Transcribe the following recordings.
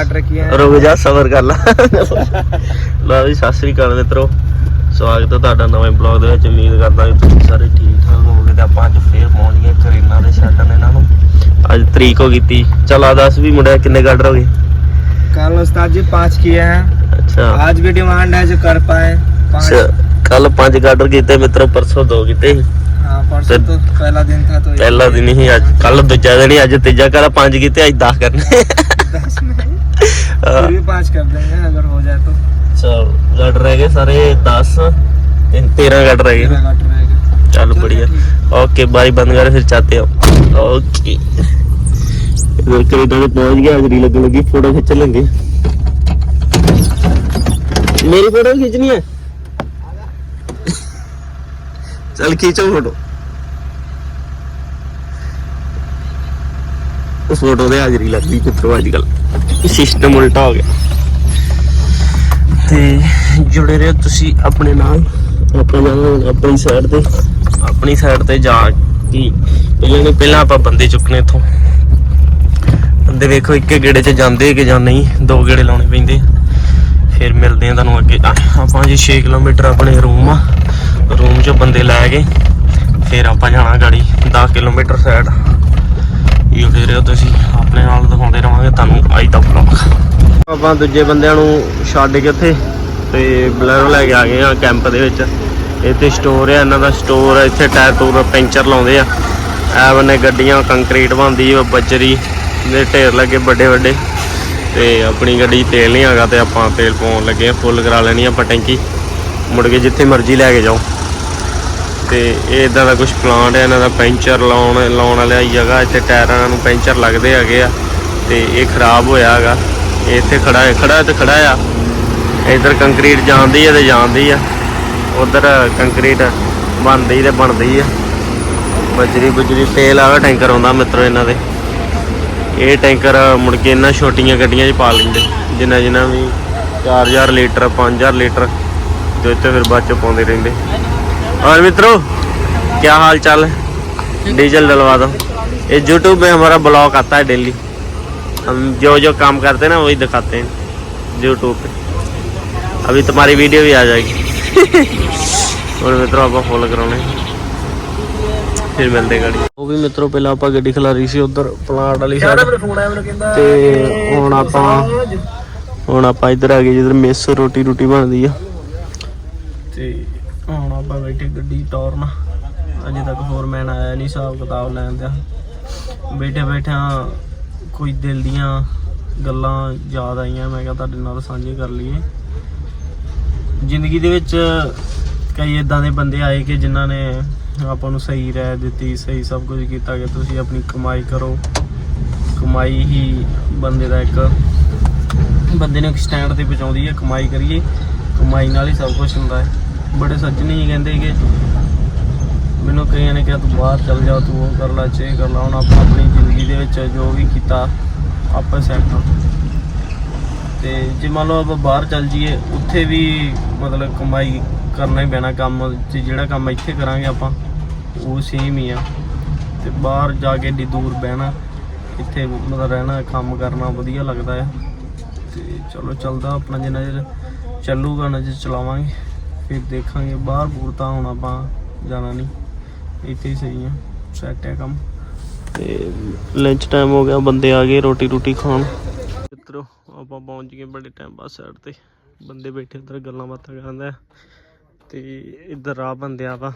काट रखी है ਰੁਕ ਜਾ ਸਬਰ ਕਰ ਲੈ ਲਓ ਜੀ ਸਤਿ ਸ੍ਰੀ ਅਕਾਲ ਮਿੱਤਰੋ ਸਵਾਗਤ ਹੈ ਤੁਹਾਡਾ ਨਵੇਂ ਬਲੌਗ ਦੇ ਵਿੱਚ ਉਮੀਦ ਕਰਦਾ ਕਿ ਤੁਸੀਂ ਸਾਰੇ ਠੀਕ ਠਾਕ ਹੋਵੋਗੇ ਤੇ ਆਪਾਂ ਅੱਜ ਫੇਰ ਪਹੁੰਚ ਗਏ ਕਰੀਨਾ ਦੇ ਛੱਡਣ ਇਹਨਾਂ ਨੂੰ ਅੱਜ ਤਰੀਕ ਹੋ ਗਈ ਤੀ ਚਲ ਆ ਦੱਸ ਵੀ ਮੁੰਡਿਆ ਕਿੰਨੇ ਗਾਡਰ ਹੋ ਗਏ कल उस्ताद जी पाँच किए हैं ਅੱਛਾ आज भी डिमांड है जो कर पाए पाँच ਕੱਲ ਪੰਜ ਗਾਡਰ ਕੀਤੇ ਮਿੱਤਰੋ ਪਰਸੋਂ ਦੋ ਕੀਤੇ ਸੀ। हाँ परसों तो पहला दिन था तो ਪਹਿਲਾ ਦਿਨ ਹੀ ਅੱਜ ਕੱਲ ਦੂਜਾ ਦਿਨ ਹੀ ਅੱਜ ਤੀਜਾ ਕੱਲ ਪੰਜ ਕੀਤੇ ਅੱਜ 10 ਕਰਨੇ दस में फिर भी पाँच कर देंगे अगर हो जाए तो चल गट रह गए सारे दस तेरह गट रह गए मेरा कट रहेगा चल बढ़िया ओके बारी बंद कर फिर चाहते हो ओके इधर कनेडा में पहुंच गया अगली लग लगी फोटो खींच लेंगे मेरी फोटो भी खींचनी है चल खींचो फोटो फोटो दे हाजरी लगदी कितरो अजकल ਸਿਸਟਮ ਉਲਟਾ ਹੋ ਗਿਆ। ਤੇ ਜੁੜੇ ਰਹੋ ਤੁਸੀਂ ਆਪਣੇ ਨਾਲ। ਆਪਣੇ ਨਾਲ ਆਪਣੀ ਸਾਈਡ ਤੇ। ਆਪਣੀ ਸਾਈਡ ਤੇ ਜਾ ਕੇ ਪਹਿਲਾਂ ਨੇ ਪਹਿਲਾਂ ਆਪਾਂ ਬੰਦੇ ਚੁੱਕਣੇ ਇਥੋਂ। ਬੰਦੇ ਵੇਖੋ ਇੱਕ ਗੇੜੇ 'ਚ ਜਾਂਦੇ ਕਿ ਜਾਂ ਨਹੀਂ, ਦੋ ਗੇੜੇ ਲਾਉਣੇ ਪੈਂਦੇ ਫਿਰ ਮਿਲਦੇ ਆ ਤੁਹਾਨੂੰ ਅੱਗੇ। ਆਪਾਂ ਜੀ 6 ਕਿਲੋਮੀਟਰ ਆਪਣੇ ਰੂਮ ਆ। ਰੂਮ ਚ ਬੰਦੇ ਲੈ ਕੇ ਫਿਰ ਆਪਾਂ ਜਾਣਾ ਗਾੜੀ 10 ਕਿਲੋਮੀਟਰ ਸਾਈਡ ਜੁੜੇ ਰਹੋ ਤੁਸੀਂ, ਆਪਣੇ ਨਾਲ ਦਿਖਾਉਂਦੇ ਰਵਾਂਗੇ ਤੁਹਾਨੂੰ ਅੱਜ ਦਾ ਵਲੌਗ ਆਪਾਂ ਦੂਜੇ ਬੰਦਿਆਂ ਨੂੰ ਛੱਡ ਕੇ ਉੱਥੇ ਤੇ ਬਲੈਰੋ ਲੈ ਕੇ ਆ ਗਏ ਆ ਕੈਂਪ ਦੇ ਵਿੱਚ। ਇੱਥੇ ਸਟੋਰ ਆ, ਇਹਨਾਂ ਦਾ ਸਟੋਰ ਆ, ਇੱਥੇ ਟਾਇਰ ਟੂਰ ਪੈਂਚਰ ਲਾਉਂਦੇ ਆ। ਐ ਬੰਨੇ ਗੱਡੀਆਂ ਕੰਕਰੀਟ ਬਣਦੀ ਆ, ਬੱਜਰੀ ਦੇ ਢੇਰ ਲੱਗੇ ਵੱਡੇ ਵੱਡੇ। ਤੇ ਆਪਣੀ ਗੱਡੀ ਤੇਲ ਨਹੀਂ ਹੈਗਾ ਤੇ ਆਪਾਂ ਤੇਲ ਪਾਉਣ ਲੱਗੇ ਆ, ਫੁੱਲ ਕਰਾ ਲੈਣੀ ਆ ਆਪਾਂ ਟੈਂਕੀ। ਮੁੜ ਕੇ ਜਿੱਥੇ ਮਰਜ਼ੀ ਲੈ ਕੇ ਜਾਓ। ਤੇ ਇਹ ਇਦਾਂ ਦਾ ਕੁਝ ਪਲਾਂਟ ਹੈ ਇਹਨਾਂ ਦਾ ਪੈਂਚਰ ਲਾਉਣ ਲਾਉਣ ਵਾਲੀ ਜਗ੍ਹਾ ਇੱਥੇ ਟਾਇਰਾਂ ਨੂੰ ਪੈਂਚਰ ਲੱਗਦੇ ਹੈਗੇ ਆ ਤੇ ਇਹ ਖਰਾਬ ਹੋਇਆ ਹੈਗਾ। ਇਹ ਇੱਥੇ ਖੜਾ ਹੈ ਖੜਾ ਹੈ ਤੇ ਖੜਾ ਆ। ਇਧਰ ਕੰਕਰੀਟ ਜਾਂਦੀ ਹੈ ਤੇ ਜਾਂਦੀ ਆ। ਉਧਰ ਕੰਕਰੀਟ ਬਣਦੀ ਤੇ ਬਣਦੀ ਆ। ਬਜਰੀ ਬੁਜਰੀ ਤੇਲ ਵਾਲਾ ਟੈਂਕਰ ਆਉਂਦਾ ਮਿੱਤਰੋ ਇਹਨਾਂ ਦੇ। ਇਹ ਟੈਂਕਰ ਮੁੜ ਕੇ ਇਹਨਾਂ ਛੋਟੀਆਂ ਗੱਡੀਆਂ 'ਚ ਪਾ ਲੈਂਦੇ। ਜਿੰਨਾ ਜਿੰਨਾ ਵੀ 4000 ਲੀਟਰ 5000 ਲੀਟਰ, ਜੋ ਇੱਥੇ ਫਿਰ ਬਾਅਦ ਚ ਪਾਉਂਦੇ ਰਹਿੰਦੇ। और मित्रों क्या हाल चाल है डीजल डलवा दो ये यूट्यूब पे हमारा ब्लॉग आता है डेली हम जो जो काम करते हैं ना वही दिखाते हैं यूट्यूब पे अभी तुम्हारी वीडियो भी आ जाएगी और मित्रों आप फॉलो कराने ਫਿਰ ਮਿਲਦੇ ਗਾੜੀ ਉਹ ਵੀ ਮਿੱਤਰੋ ਪਹਿਲਾਂ ਆਪਾਂ ਗੱਡੀ ਖਲਾ ਰਹੀ ਸੀ ਉਧਰ ਪਲਾਂਟ ਵਾਲੀ ਸਾਈਡ ਫੋਨ ਆਇਆ ਮੈਨੂੰ ਕਹਿੰਦਾ ਤੇ ਹੁਣ ਆਪਾਂ ਹੁਣ ਆਪਾਂ ਇੱਧਰ ਆ ਗਏ ਜਿੱਧਰ ਮਿਸ ਰੋਟੀ ਰੋਟੀ ਬਣਦੀ ਆ ਤੇ ਹੁਣ ਆਪਾਂ ਬੈਠੇ ਗੱਡੀ ਟੌਰਨ। ਅਜੇ ਤੱਕ ਫੋਰਮੈਨ ਆਇਆ ਨਹੀਂ ਹਿਸਾਬ ਕਿਤਾਬ ਲੈਣ ਦਾ ਬੈਠੇ ਬੈਠਿਆਂ ਕੋਈ ਦਿਲ ਦੀਆਂ ਗੱਲਾਂ ਯਾਦ ਆਈਆਂ, ਮੈਂ ਕਿਹਾ ਤੁਹਾਡੇ ਨਾਲ ਸਾਂਝੇ ਕਰ ਲਈਏ। ਜ਼ਿੰਦਗੀ ਦੇ ਵਿੱਚ ਕਈ ਇਦਾਂ ਦੇ ਬੰਦੇ ਆਏ ਕਿ ਜਿਨ੍ਹਾਂ ਨੇ ਆਪਾਂ ਨੂੰ ਸਹੀ ਰਹਿ ਦਿੱਤੀ, ਸਹੀ ਸਭ ਕੁਝ ਕੀਤਾ ਕਿ ਤੁਸੀਂ ਆਪਣੀ ਕਮਾਈ ਕਰੋ। ਕਮਾਈ ਹੀ ਬੰਦੇ ਦਾ ਇੱਕ, ਬੰਦੇ ਨੂੰ ਇੱਕ ਸਟੈਂਡ ਤੇ ਪਹੁੰਚਾਉਂਦੀ ਹੈ, ਕਮਾਈ ਕਰੀਏ। ਕਮਾਈ ਨਾਲ ਹੀ ਸਭ ਕੁਝ ਹੁੰਦਾ ਹੈ। ਬੜੇ ਸੱਜਣ ਹੀ ਕਹਿੰਦੇ ਕਿ ਮੈਨੂੰ ਕਈਆਂ ਨੇ ਕਿਹਾ, ਤੂੰ ਬਾਹਰ ਚੱਲ ਜਾ, ਤੂੰ ਉਹ ਕਰ ਲੈ ਚੇ ਕਰ ਲਾ। ਹੁਣ ਆਪਾਂ ਆਪਣੀ ਜ਼ਿੰਦਗੀ ਦੇ ਵਿੱਚ ਜੋ ਵੀ ਕੀਤਾ, ਆਪਾਂ ਸੈੱਟ ਤੇ ਜੇ ਮੰਨ ਲਓ ਆਪਾਂ ਬਾਹਰ ਚੱਲ ਜਾਈਏ, ਉੱਥੇ ਵੀ ਮਤਲਬ ਕਮਾਈ ਕਰਨਾ ਹੀ ਪੈਣਾ ਕੰਮ, ਤੇ ਜਿਹੜਾ ਕੰਮ ਇੱਥੇ ਕਰਾਂਗੇ ਆਪਾਂ, ਉਹ ਸੇਮ ਹੀ ਆ। ਤੇ ਬਾਹਰ ਜਾ ਕੇ ਏਡੀ ਦੂਰ ਬਹਿਣਾ, ਇੱਥੇ ਮਤਲਬ ਰਹਿਣਾ, ਕੰਮ ਕਰਨਾ ਵਧੀਆ ਲੱਗਦਾ ਆ। ਤੇ ਚਲੋ ਚੱਲਦਾ ਆਪਣਾ ਜਿੰਨਾ ਚਿਰ ਚੱਲੂਗਾ ਨਾ ਜੇ ਚਲਾਵਾਂਗੇ। ਫਿਰ ਦੇਖਾਂਗੇ ਬਾਹਰ ਬੂਰ ਤਾਂ ਹੁਣ ਆਪਾਂ ਜਾਣਾ ਨਹੀਂ। ਇੱਥੇ ਹੀ ਸਹੀ ਆ ਸੈੱਟ ਹੈ ਕੰਮ। ਤੇ ਲੰਚ ਟਾਈਮ ਹੋ ਗਿਆ ਬੰਦੇ ਆ ਗਏ ਰੋਟੀ ਰੋਟੀ ਖਾਣ। ਮਿੱਤਰੋ ਆਪਾਂ ਪਹੁੰਚ ਗਏ ਬੜੇ ਟਾਈਮ ਬਾਅਦ ਸਾਈਡ ਤੇ। ਬੰਦੇ ਬੈਠੇ ਉਧਰ ਗੱਲਾਂ ਬਾਤਾਂ ਕਰਦੇ ਆ ਤੇ ਇੱਧਰ ਰਾਹ ਬੰਦਿਆ ਵਾ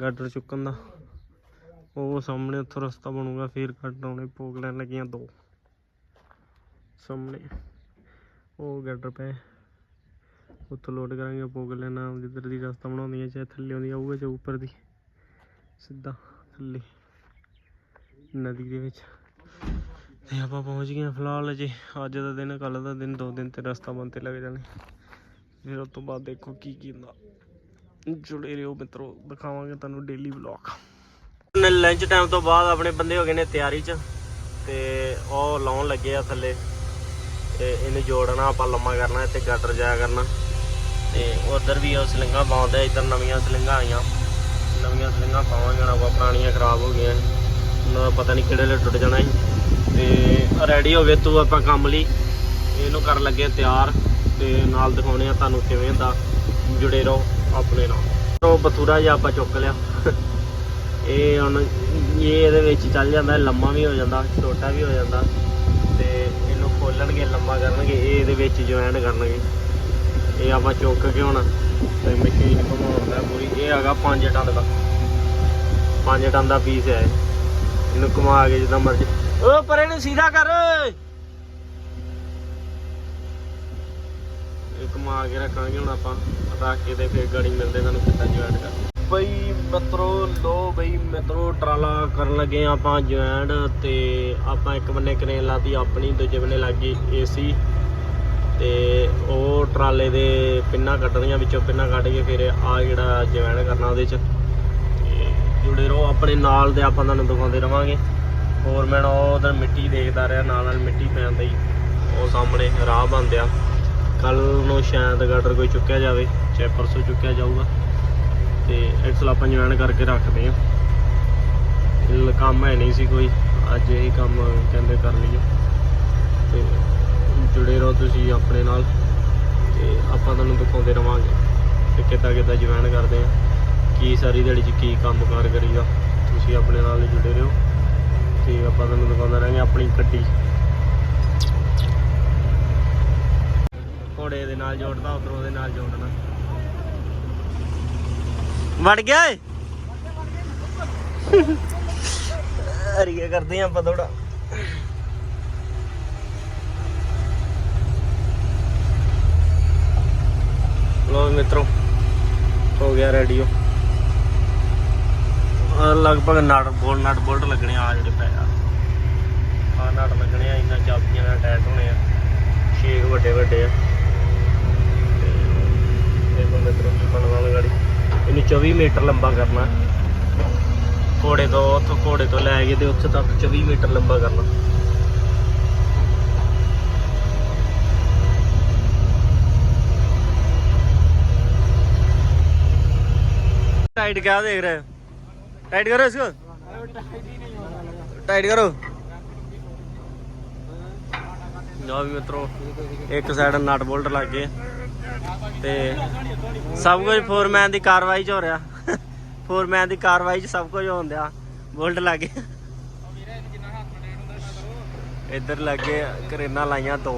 ਗਾਡਰ ਚੁੱਕਣ ਦਾ। ਉਹ ਸਾਹਮਣੇ ਉੱਥੋਂ ਰਸਤਾ ਬਣੂਗਾ ਫਿਰ ਕੱਟ ਆਉਣੇ ਭੋਗ ਲੈਣ ਲੱਗੀਆਂ ਦੋ। ਸਾਹਮਣੇ ਉਹ ਗਾਡਰ ਪਏ। ਉੱਥੋਂ ਲੋਡ ਕਰਾਂਗੇ ਭੋਗ ਲੈਣਾ ਜਿੱਧਰ ਦੀ ਰਸਤਾ ਬਣਾਉਂਦੀਆਂ, ਚਾਹੇ ਥੱਲੇ ਆਉਂਦੀ ਆਊਗਾ ਚਾਹੇ ਉੱਪਰ ਦੀ। ਸਿੱਧਾ ਥੱਲੇ, ਨਦੀ ਦੇ ਵਿੱਚ। ਤੇ ਆਪਾਂ ਪਹੁੰਚ ਗਏ ਹਾਂ ਫਿਲਹਾਲ ਅਜੇ। ਅੱਜ ਦਾ ਦਿਨ ਕੱਲ ਦਾ ਦਿਨ, ਦੋ ਦਿਨ ਤੇ ਰਸਤਾ ਬੰਦ ਤੇ ਲੱਗ ਜਾਣੇ। ਫਿਰ ਉਸ ਤੋਂ ਬਾਅਦ ਦੇਖੋ ਕੀ ਕੀ ਹੁੰਦਾ। ਜੁੜੇ ਰਹੋ ਮਿੱਤਰੋ, ਦਿਖਾਵਾਂਗੇ ਤੁਹਾਨੂੰ ਡੇਲੀ ਵਲੌਗ ਲੰਚ ਟਾਈਮ ਤੋਂ ਬਾਅਦ ਆਪਣੇ ਬੰਦੇ ਹੋ ਗਏ ਨੇ ਤਿਆਰੀ 'ਚ, ਤੇ ਉਹ ਲਾਉਣ ਲੱਗੇ ਆ ਥੱਲੇ। ਤੇ ਇਹਨੂੰ ਜੋੜਨਾ, ਆਪਾਂ ਲੰਮਾ ਕਰਨਾ, ਇੱਥੇ ਗਟਰ ਜਾਇਆ ਕਰਨਾ। ਤੇ ਉਧਰ ਵੀ ਉਹ ਸਲਿੰਗਾਂ ਪਾਉਂਦੇ, ਇੱਧਰ ਨਵੀਆਂ ਸਲਿੰਗਾਂ ਆਈਆਂ। ਨਵੀਆਂ ਸਲਿੰਗਾਂ ਪਾਵਾਂਗੇ ਨਾ ਆਪਾਂ ਪੁਰਾਣੀਆਂ ਖਰਾਬ ਹੋ ਗਈਆਂ ਉਹਨਾਂ ਦਾ ਪਤਾ ਨਹੀਂ ਕਿਹੜੇ ਵੇਲੇ ਟੁੱਟ ਜਾਣਾ ਸੀ। ਤੇ ਰੈਡੀ ਹੋਵੇ ਤੂੰ ਆਪਾਂ ਕੰਮ ਲਈ। ਇਹਨੂੰ ਕਰਨ ਲੱਗੇ ਤਿਆਰ ਤੇ ਨਾਲ ਦਿਖਾਉਣੇ ਆ ਤੁਹਾਨੂੰ ਕਿਵੇਂ ਦਾ। ਜੁੜੇ ਰਹੋ ਆਪਣੇ ਨਾਲ। ਉਹ ਬਥੂਰਾ ਜਿਹਾ ਆਪਾਂ ਚੁੱਕ ਲਿਆ। ਇਹ ਹੁਣ ਇਹ ਇਹਦੇ ਵਿੱਚ ਚੱਲ ਜਾਂਦਾ, ਲੰਮਾ ਵੀ ਹੋ ਜਾਂਦਾ, ਛੋਟਾ ਵੀ ਹੋ ਜਾਂਦਾ। ਤੇ ਇਹਨੂੰ ਖੋਲਣਗੇ, ਲੰਮਾ ਕਰਨਗੇ, ਇਹ ਇਹਦੇ ਵਿੱਚ ਜੁਆਇਨ ਕਰਨਗੇ। ਇਹ ਆਪਾਂ ਚੁੱਕ ਕੇ ਹੁਣ ਤੇ ਮਸ਼ੀਨ ਘੁਮਾਉਣਾ ਪੂਰੀ। ਇਹ ਹੈਗਾ 5 ਟਨ ਦਾ। 5 ਟਨ ਦਾ ਪੀਸ ਹੈ ਇਹਨੂੰ ਘੁਮਾ ਕੇ ਜਿੱਦਾਂ ਮਰਜ਼ੀ। ਓ, ਪਰੇ ਨੂੰ ਸਿੱਧਾ ਕਰ। ਇਹ ਘੁਮਾ ਕੇ ਰੱਖਾਂਗੇ ਹੁਣ ਆਪਾਂ। ਰੱਖ ਕੇ ਤੇ ਫਿਰ ਗਾੜੀ ਮਿਲਦੇ ਤੁਹਾਨੂੰ ਕਿੱਦਾਂ ਜੁਆਇਨ ਕਰ। ਬਈ ਮਿੱਤਰੋ, ਲੋ ਬਈ ਮਿੱਤਰੋ, ਟਰਾਲਾ ਕਰਨ ਲੱਗੇ ਆਪਾਂ ਜੁਆਇਨ ਤੇ ਆਪਾਂ ਇੱਕ ਬੰਨੇ ਕਰੇਨ ਲਾਤੀ, ਆਪਣੀ, ਦੂਜੇ ਬੰਨੇ ਲੱਗੀ ਏਸੀ ਤੇ ਉਹ ਟਰਾਲੇ ਦੇ ਪਿੰਨਾਂ ਕੱਢਣੀਆਂ ਵਿੱਚੋਂ ਪਿੰਨਾਂ ਕੱਢ ਕੇ ਫਿਰ ਆ ਜਿਹੜਾ ਜੁਆਇਨ ਕਰਨਾ ਉਹਦੇ ਚ। ਤੇ ਜੁੜੇ ਰਹੋ ਆਪਣੇ ਨਾਲ ਦੇ, ਆਪਾਂ ਤੁਹਾਨੂੰ ਦਿਖਾਉਂਦੇ ਰਵਾਂਗੇ। ਹੋਰ ਮੈਂ ਉਹ ਉਧਰ ਮਿੱਟੀ ਦੇਖਦਾ ਰਿਹਾ, ਨਾਲ ਨਾਲ ਮਿੱਟੀ ਪੈਣ ਦੀ ਉਹ ਸਾਹਮਣੇ ਰਾਹ ਬੰਦਿਆ ਕੱਲ ਨੂੰ ਸ਼ਾਇਦ ਗਾਡਰ ਕੋਈ ਚੁੱਕਿਆ ਜਾਵੇ, ਚਾਹੇ ਪਰਸੋਂ ਚੁੱਕਿਆ ਜਾਊਗਾ। ਤੇ ਐਕਸਲ ਆਪਾਂ ਜੁਆਇਨ ਕਰਕੇ ਰੱਖਦੇ ਆ ਕੰਮ ਹੈ ਨਹੀਂ ਸੀ ਕੋਈ, ਅੱਜ ਇਹ ਕੰਮ ਕਹਿੰਦੇ ਕਰ ਲਈਏ। ਤੇ ਜੁੜੇ ਰਹੋ ਤੁਸੀਂ ਆਪਣੇ ਨਾਲ ਤੇ ਆਪਾਂ ਤੁਹਾਨੂੰ ਦਿਖਾਉਂਦੇ ਰਵਾਂਗੇ ਕਿ ਕਿੱਦਾਂ ਕਿੱਦਾਂ ਜੁਆਇਨ ਕਰਦੇ ਆ, ਕੀ ਸਾਰੀ ਦਿਹਾੜੀ 'ਚ ਕੀ ਕੰਮ ਕਾਰ ਕਰੀਦਾ, ਤੁਸੀਂ ਆਪਣੇ ਨਾਲ ਜੁੜੇ ਰਹੋ ਤੇ ਆਪਾਂ ਤੁਹਾਨੂੰ ਦਿਖਾਉਂਦੇ ਰਹਾਂਗੇ ਆਪਣੀ ਗੱਡੀ। ਘੋੜੇ ਦੇ ਨਾਲ ਜੋੜਦਾ ਉਧਰ ਉਹਦੇ ਨਾਲ ਜੋੜਨਾ। ਵੜ ਗਿਆ ਏ ਅਰੀਏ ਕਰਦੇ ਆਂ ਆਪਾਂ ਥੋੜਾ ਲੋ ਮਿੱਤਰੋ, ਹੋ ਗਿਆ ਰੈਡੀਓ ਲਗਭਗ ਨਟ ਬੋਲ ਨਟ ਬੋਲਟ ਲੱਗਣੇ ਆ ਜਿਹੜੇ ਪੈ ਆ। ਆ ਨਟ ਲੱਗਣੇ ਆ, ਇੰਨਾ ਚਾਬੀਆਂ ਨਾਲ ਅਟੈਚ ਹੋਣੇ ਆ। ਛੇ ਵੱਡੇ ਵੱਡੇ ਆ। ਤੇ ਦੇਖੋ ਮਿੱਤਰੋ ਕੀ ਗਾੜੀ। ਇਹਨੂੰ 24 ਮੀਟਰ ਲੰਬਾ ਕਰਨਾ। ਘੋੜੇ ਤੋਂ ਉੱਥੋਂ ਘੋੜੇ ਤੋਂ ਲੈ ਕੇ ਤੇ ਉੱਥੇ ਤੱਕ 24 ਮੀਟਰ ਲੰਬਾ ਕਰਨਾ। टाइट क्या देख रहे हो टाइट करो इसको टाइट करो ਲਓ ਵੀ ਮਿੱਤਰੋ ਇੱਕ ਸਾਈਡ ਨਟ ਬੋਲਟ ਲੱਗ ਗਏ ਤੇ ਸਭ ਕੁਝ ਫੋਰਮੈਨ ਦੀ ਕਾਰਵਾਈ 'ਚ ਹੋ ਰਿਹਾ ਫੋਰਮੈਨ ਦੀ ਕਾਰਵਾਈ 'ਚ ਸਭ ਕੁਝ ਹੋਣ ਦਿਆ ਬੋਲਟ ਲੱਗ ਗਏ ਇੱਧਰ ਲੱਗੇ ਕਰੇਨਾ ਲਾਈਆਂ ਦੋ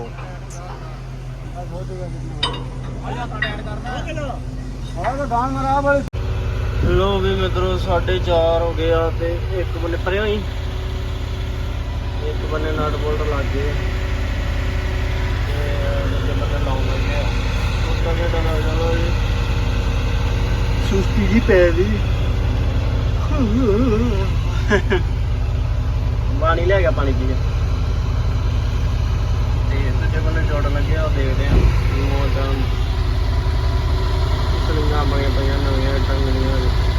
ਆਹ ਤਾਂ ਗਾਂ ਮਰਾ ਬਲ ਲੋ ਵੀ ਮਿੱਤਰੋ 4:30 ਹੋ ਗਿਆ ਤੇ ਇੱਕ ਬੰਨੇ ਪਰੇ ਹੋਈ ਇੱਕ ਬੰਨੇ ਨਟ ਬੋਲਟ ਲੱਗ ਗਏ। ਸੁਸਤੀ ਜੀ ਪੈ ਗਈ। ਪਾਣੀ ਲੈ ਗਿਆ ਪਾਣੀ ਪੀ ਗਿਆ ਤੇ ਦੂਜੇ ਬੰਨੇ ਜੋੜਨ ਲੱਗਿਆ ਉਹ ਦੇਖਦੇ ਆ। ਮੋਦਾਂ sa mga mga mga mga mga mga